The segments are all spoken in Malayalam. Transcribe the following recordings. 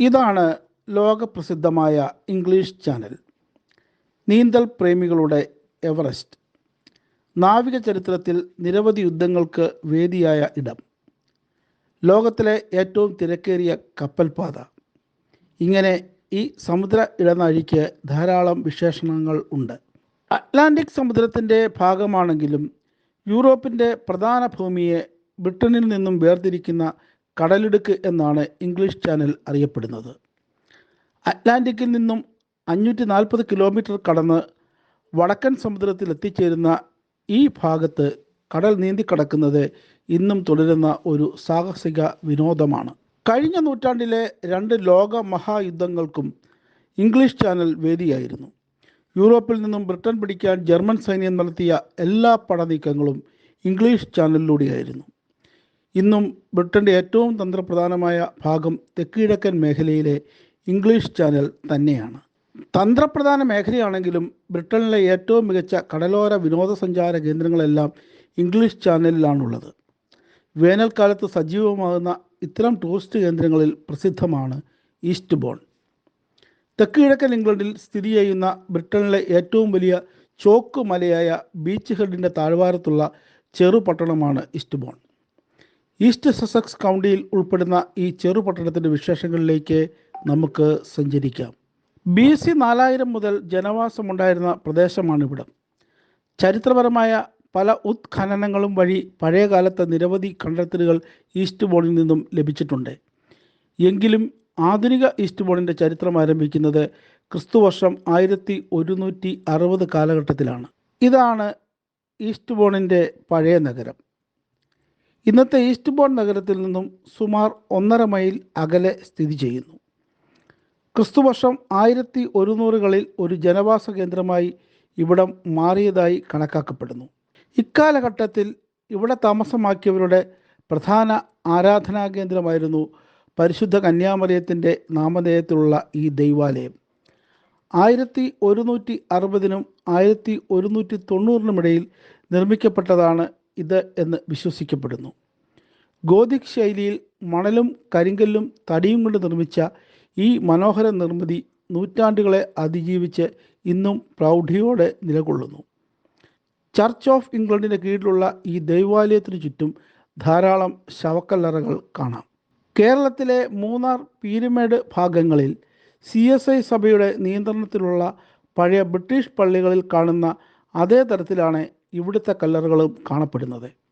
ഇതാണ് ലോകപ്രസിദ്ധമായ ഇംഗ്ലീഷ് ചാനൽ. നീന്തൽ പ്രേമികളുടെ എവറസ്റ്റ്. നാവിക ചരിത്രത്തിൽ നിരവധി യുദ്ധങ്ങൾക്ക് വേദിയായ ഇടം. ലോകത്തിലെ ഏറ്റവും തിരക്കേറിയ കപ്പൽപാത. ഇങ്ങനെ ഈ സമുദ്ര ഇടനാഴിക്ക് ധാരാളം വിശേഷണങ്ങൾ ഉണ്ട്. അറ്റ്ലാന്റിക് സമുദ്രത്തിന്റെ ഭാഗമാണെങ്കിലും യൂറോപ്പിന്റെ പ്രധാന ഭൂമിയെ ബ്രിട്ടനിൽ നിന്നും വേർതിരിക്കുന്ന കടലിടുക്ക് എന്നാണ് ഇംഗ്ലീഷ് ചാനൽ അറിയപ്പെടുന്നത്. അറ്റ്ലാന്റിക്കിൽ നിന്നും അഞ്ഞൂറ്റി നാൽപ്പത് കിലോമീറ്റർ കടന്ന് വടക്കൻ സമുദ്രത്തിൽ എത്തിച്ചേരുന്ന ഈ ഭാഗത്ത് കടൽ നീന്തിക്കടക്കുന്നത് ഇന്നും തുടരുന്ന ഒരു സാഹസിക വിനോദമാണ്. കഴിഞ്ഞ നൂറ്റാണ്ടിലെ രണ്ട് ലോക മഹായുദ്ധങ്ങൾക്കും ഇംഗ്ലീഷ് ചാനൽ വേദിയായിരുന്നു. യൂറോപ്പിൽ നിന്നും ബ്രിട്ടൻ പിടിക്കാൻ ജർമ്മൻ സൈന്യം നടത്തിയ എല്ലാ പടനീക്കങ്ങളും ഇംഗ്ലീഷ് ചാനലിലൂടെയായിരുന്നു. ഇന്നും ബ്രിട്ടന്റെ ഏറ്റവും തന്ത്രപ്രധാനമായ ഭാഗം തെക്കിഴക്കൻ മേഖലയിലെ ഇംഗ്ലീഷ് ചാനൽ തന്നെയാണ്. തന്ത്രപ്രധാന മേഖലയാണെങ്കിലും ബ്രിട്ടനിലെ ഏറ്റവും മികച്ച കടലോര വിനോദസഞ്ചാര കേന്ദ്രങ്ങളെല്ലാം ഇംഗ്ലീഷ് ചാനലിലാണുള്ളത്. വേനൽക്കാലത്ത് സജീവമാകുന്ന ഇത്തരം ടൂറിസ്റ്റ് കേന്ദ്രങ്ങളിൽ പ്രസിദ്ധമാണ് ഈസ്റ്റ് ബോൺ തെക്ക് കിഴക്കൻ ഇംഗ്ലണ്ടിൽ സ്ഥിതി ചെയ്യുന്ന ബ്രിട്ടനിലെ ഏറ്റവും വലിയ ചോക്ക് മലയായ ബീച്ച് ഹെഡിന്റെ താഴ്വാരത്തുള്ള ചെറുപട്ടണമാണ് ഈസ്റ്റ് ബോൺ ഈസ്റ്റ് സസക്സ് കൗണ്ടിയിൽ ഉൾപ്പെടുന്ന ഈ ചെറു ചെറുപട്ടണത്തിന്റെ വിശേഷങ്ങളിലേക്ക് നമുക്ക് സഞ്ചരിക്കാം. ബി സി നാലായിരം മുതൽ ജനവാസമുണ്ടായിരുന്ന പ്രദേശമാണിവിടം. ചരിത്രപരമായ പല ഉത്ഖനനങ്ങളും വഴി പഴയകാലത്തെ നിരവധി കണ്ടെത്തലുകൾ ഈസ്റ്റ് ബോണിൽ നിന്നും ലഭിച്ചിട്ടുണ്ട്. എങ്കിലും ആധുനിക ഈസ്റ്റ് ബോണിന്റെ ചരിത്രം ആരംഭിക്കുന്നത് ക്രിസ്തുവർഷം ആയിരത്തി ഒരുന്നൂറ്റി അറുപത് കാലഘട്ടത്തിലാണ്. ഇതാണ് ഈസ്റ്റ് ബോണിന്റെ പഴയ നഗരം. ഇന്നത്തെ ഈസ്റ്റ് ബോൺ നഗരത്തിൽ നിന്നും സുമാർ ഒന്നര മൈൽ അകലെ സ്ഥിതി ചെയ്യുന്നു. ക്രിസ്തുവർഷം ആയിരത്തി ഒരുന്നൂറുകളിൽ ഒരു ജനവാസ കേന്ദ്രമായി ഇവിടം മാറിയതായി കണക്കാക്കപ്പെടുന്നു. ഇക്കാലഘട്ടത്തിൽ ഇവിടെ താമസമാക്കിയവരുടെ പ്രധാന ആരാധനാ കേന്ദ്രമായിരുന്നു പരിശുദ്ധ കന്യാമലയത്തിന്റെ നാമധേയത്തിലുള്ള ഈ ദൈവാലയം. ആയിരത്തി ഒരുന്നൂറ്റി അറുപതിനും ആയിരത്തി ഒരുന്നൂറ്റി തൊണ്ണൂറിനുമിടയിൽ നിർമ്മിക്കപ്പെട്ടതാണ് ഇത് എന്ന് വിശ്വസിക്കപ്പെടുന്നു. ഗോതിക് ശൈലിയിൽ മണലും കരിങ്കല്ലും തടിയും കൊണ്ട് നിർമ്മിച്ച ഈ മനോഹര നിർമ്മിതി നൂറ്റാണ്ടുകളെ അതിജീവിച്ച് ഇന്നും പ്രൗഢിയോടെ നിലകൊള്ളുന്നു. ചർച്ച് ഓഫ് ഇംഗ്ലണ്ടിന്റെ കീഴിലുള്ള ഈ ദൈവാലയത്തിനു ചുറ്റും ധാരാളം ശവക്കല്ലറകൾ കാണാം. കേരളത്തിലെ മൂന്നാർ പീരുമേട് ഭാഗങ്ങളിൽ സി എസ് ഐ സഭയുടെ നിയന്ത്രണത്തിലുള്ള പഴയ ബ്രിട്ടീഷ് പള്ളികളിൽ കാണുന്ന അതേ തരത്തിലാണ് ഇവിടുത്തെ കല്ലറുകളും കാണപ്പെടുന്നത്.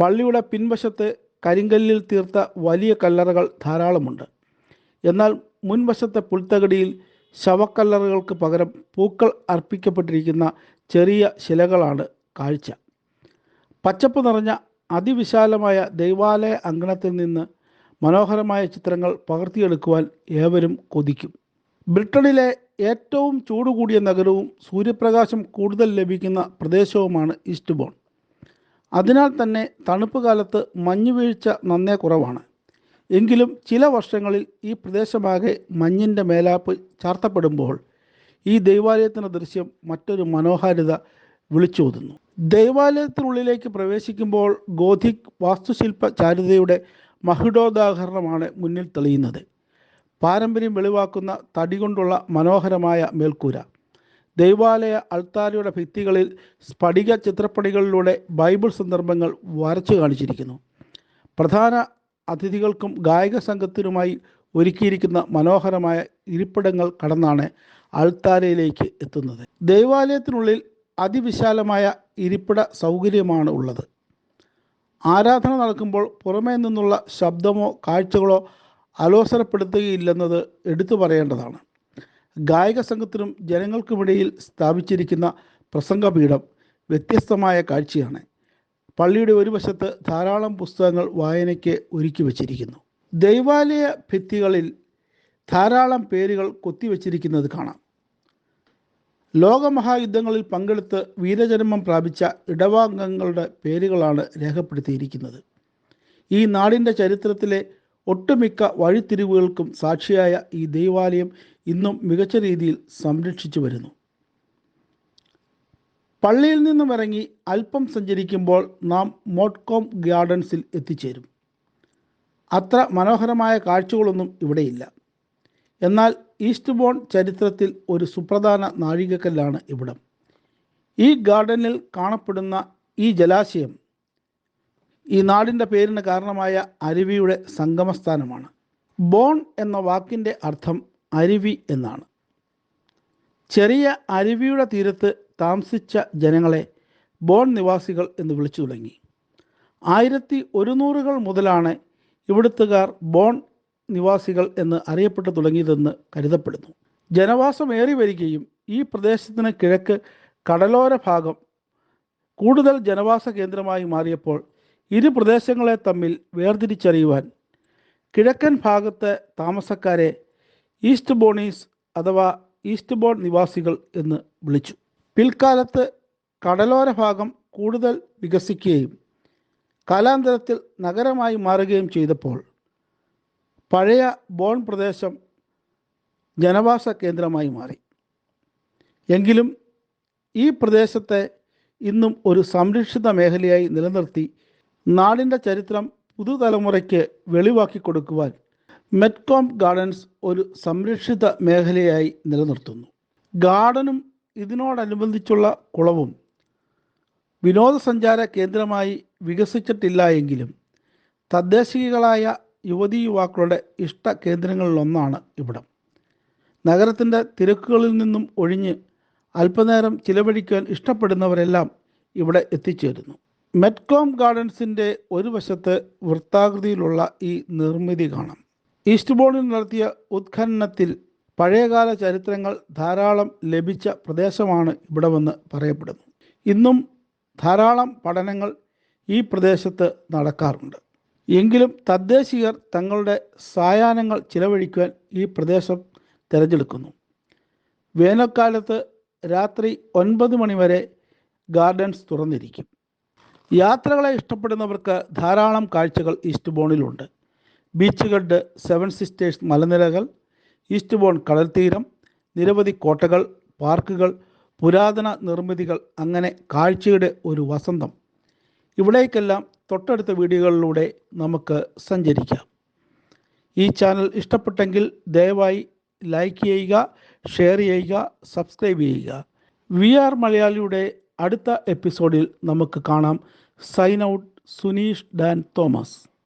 പള്ളിയുടെ പിൻവശത്ത് കരിങ്കല്ലിൽ തീർത്ത വലിയ കല്ലറകൾ ധാരാളമുണ്ട്. എന്നാൽ മുൻവശത്തെ പുൽത്തകടിയിൽ ശവക്കല്ലറകൾക്ക് പകരം പൂക്കൾ അർപ്പിക്കപ്പെട്ടിരിക്കുന്ന ചെറിയ ശിലകളാണ് കാഴ്ച. പച്ചപ്പ് നിറഞ്ഞ അതിവിശാലമായ ദൈവാലയ അങ്കണത്തിൽ നിന്ന് മനോഹരമായ ചിത്രങ്ങൾ പകർത്തിയെടുക്കുവാൻ ഏവരും കൊതിക്കും. ബ്രിട്ടനിലെ ഏറ്റവും ചൂടുകൂടിയ നഗരവും സൂര്യപ്രകാശം കൂടുതൽ ലഭിക്കുന്ന പ്രദേശവുമാണ് ഈസ്റ്റ് ബോൺ. അതിനാൽ തന്നെ തണുപ്പ് കാലത്ത് മഞ്ഞുവീഴ്ച നന്നേ കുറവാണ്. എങ്കിലും ചില വർഷങ്ങളിൽ ഈ പ്രദേശമാകെ മഞ്ഞിന്റെ മേലാപ്പ് ചാർത്തപ്പെടുമ്പോൾ ഈ ദൈവാലയത്തിന്റെ ദൃശ്യം മറ്റൊരു മനോഹാരിത വിളിച്ചോതുന്നു. ദൈവാലയത്തിനുള്ളിലേക്ക് പ്രവേശിക്കുമ്പോൾ ഗോധിക് വാസ്തുശില്പ ചാരുതയുടെ മഹിടോദാഹരണമാണ് മുന്നിൽ തെളിയുന്നത്. പാരമ്പര്യം വെളിവാക്കുന്ന തടി കൊണ്ടുള്ള മനോഹരമായ മേൽക്കൂര. ദൈവാലയ അൾത്താരയുടെ ഭിത്തികളിൽ സ്ഫടിക ചിത്രപ്പണികളിലൂടെ ബൈബിൾ സന്ദർഭങ്ങൾ വരച്ചു കാണിച്ചിരിക്കുന്നു. പ്രധാന അതിഥികൾക്കും ഗായക സംഘത്തിനുമായി ഒരുക്കിയിരിക്കുന്ന മനോഹരമായ ഇരിപ്പിടങ്ങൾ കടന്നാണ് അൾത്താരയിലേക്ക് എത്തുന്നത്. ദൈവാലയത്തിനുള്ളിൽ അതിവിശാലമായ ഇരിപ്പിട സൗകര്യമാണ് ഉള്ളത്. ആരാധന നടക്കുമ്പോൾ പുറമേ നിന്നുള്ള ശബ്ദമോ കാഴ്ചകളോ അലോസരപ്പെടുത്തുകയില്ലെന്നത് എടുത്തു പറയേണ്ടതാണ്. ഗായക സംഘത്തിനും ജനങ്ങൾക്കുമിടയിൽ സ്ഥാപിച്ചിരിക്കുന്ന പ്രസംഗപീഠം വ്യത്യസ്തമായ കാഴ്ചയാണ്. പള്ളിയുടെ ഒരു വശത്ത് ധാരാളം പുസ്തകങ്ങൾ വായനയ്ക്ക് ഒരുക്കി വച്ചിരിക്കുന്നു. ദൈവാലയ ഭിത്തികളിൽ ധാരാളം പേരുകൾ കൊത്തിവെച്ചിരിക്കുന്നത് കാണാം. ലോകമഹായുദ്ധങ്ങളിൽ പങ്കെടുത്ത് വീരജന്മം പ്രാപിച്ച ഇടവാംഗങ്ങളുടെ പേരുകളാണ് രേഖപ്പെടുത്തിയിരിക്കുന്നത്. ഈ നാടിന്റെ ചരിത്രത്തിലെ ഒട്ടുമിക്ക വഴിത്തിരിവുകൾക്കും സാക്ഷിയായ ഈ ദൈവാലയം ഇന്നും മികച്ച രീതിയിൽ സംരക്ഷിച്ചു വരുന്നു. പള്ളിയിൽ നിന്നും ഇറങ്ങി അല്പം സഞ്ചരിക്കുമ്പോൾ നാം മോട്ട്കോം ഗാർഡൻസിൽ എത്തിച്ചേരും. അത്ര മനോഹരമായ കാഴ്ചകളൊന്നും ഇവിടെയില്ല. എന്നാൽ ഈസ്റ്റ് ബോൺ ചരിത്രത്തിൽ ഒരു സുപ്രധാന നാഴികക്കല്ലാണ് ഇവിടം. ഈ ഗാർഡനിൽ കാണപ്പെടുന്ന ഈ ജലാശയം ഈ നാടിന്റെ പേരിന് കാരണമായ അരുവിയുടെ സംഗമസ്ഥാനമാണ്. ബോൺ എന്ന വാക്കിന്റെ അർത്ഥം അരുവി എന്നാണ്. ചെറിയ അരുവിയുടെ തീരത്ത് താമസിച്ച ജനങ്ങളെ ബോൺ നിവാസികൾ എന്ന് വിളിച്ചു തുടങ്ങി. ആയിരത്തി ഒരുന്നൂറുകൾ മുതലാണ് ഇവിടുത്തുകാർ ബോൺ നിവാസികൾ എന്ന് അറിയപ്പെട്ടു തുടങ്ങിയതെന്ന് കരുതപ്പെടുന്നു. ജനവാസം ഏറി വരികയും ഈ പ്രദേശത്തിന് കിഴക്ക് കടലോര ഭാഗം കൂടുതൽ ജനവാസ കേന്ദ്രമായി മാറിയപ്പോൾ ഇരു പ്രദേശങ്ങളെ തമ്മിൽ വേർതിരിച്ചറിയുവാൻ കിഴക്കൻ ഭാഗത്തെ താമസക്കാരെ ഈസ്റ്റ് ബോണീസ് അഥവാ ഈസ്റ്റ് ബോൺ നിവാസികൾ എന്ന് വിളിച്ചു. പിൽക്കാലത്ത് കടലോര ഭാഗം കൂടുതൽ വികസിക്കുകയും കാലാന്തരത്തിൽ നഗരമായി മാറുകയും ചെയ്തപ്പോൾ പഴയ ബോൺ പ്രദേശം ജനവാസ കേന്ദ്രമായി മാറി. എങ്കിലും ഈ പ്രദേശത്തെ ഇന്നും ഒരു സംരക്ഷിത മേഖലയായി നിലനിർത്തി നാടിന്റെ ചരിത്രം പുതുതലമുറയ്ക്ക് വെളിവാക്കി കൊടുക്കുവാൻ മെറ്റ്കോം ഗാർഡൻസ് ഒരു സംരക്ഷിത മേഖലയായി നിലനിർത്തുന്നു. ഗാർഡനും ഇതിനോടനുബന്ധിച്ചുള്ള കുളവും വിനോദസഞ്ചാര കേന്ദ്രമായി വികസിച്ചിട്ടില്ല എങ്കിലും തദ്ദേശികളായ യുവതീ യുവാക്കളുടെ ഇഷ്ട കേന്ദ്രങ്ങളിലൊന്നാണ് ഇവിടം. നഗരത്തിന്റെ തിരക്കുകളിൽ നിന്നും ഒഴിഞ്ഞ് അല്പനേരം ചിലവഴിക്കാൻ ഇഷ്ടപ്പെടുന്നവരെല്ലാം ഇവിടെ എത്തിച്ചേരുന്നു. മെറ്റ്കോം ഗാർഡൻസിന്റെ ഒരു വശത്ത് വൃത്താകൃതിയിലുള്ള ഈ നിർമ്മിതി കാണാം. ഈസ്റ്റ് ബോണിൽ നടത്തിയ ഉത്ഖനനത്തിൽ പഴയകാല ചരിത്രങ്ങൾ ധാരാളം ലഭിച്ച പ്രദേശമാണ് ഇവിടമെന്ന് പറയപ്പെടുന്നു. ഇന്നും ധാരാളം പഠനങ്ങൾ ഈ പ്രദേശത്ത് നടക്കാറുണ്ട്. എങ്കിലും തദ്ദേശീയർ തങ്ങളുടെ സായാഹ്നങ്ങൾ ചിലവഴിക്കുവാൻ ഈ പ്രദേശം തിരഞ്ഞെടുക്കുന്നു. വേനൽക്കാലത്ത് രാത്രി ഒൻപത് മണിവരെ ഗാർഡൻസ് തുറന്നിരിക്കും. യാത്രകളെ ഇഷ്ടപ്പെടുന്നവർക്ക് ധാരാളം കാഴ്ചകൾ ഈസ്റ്റ് ബോണിലുണ്ട്. ബീച്ചുകളുടെ സെവൻ സിസ്റ്റേഴ്സ് മലനിരകൾ ഈസ്റ്റ് ബോൺ കടൽത്തീരം നിരവധി കോട്ടകൾ പാർക്കുകൾ പുരാതന നിർമ്മിതികൾ അങ്ങനെ കാഴ്ചയുടെ ഒരു വസന്തം. ഇവിടേക്കെല്ലാം തൊട്ടടുത്ത വീഡിയോകളിലൂടെ നമുക്ക് സഞ്ചരിക്കാം. ഈ ചാനൽ ഇഷ്ടപ്പെട്ടെങ്കിൽ ദയവായി ലൈക്ക് ചെയ്യുക ഷെയർ ചെയ്യുക സബ്സ്ക്രൈബ് ചെയ്യുക. വി ആർ മലയാളിയുടെ അടുത്ത എപ്പിസോഡിൽ നമുക്ക് കാണാം. Sign out Suneesh Dan Thomas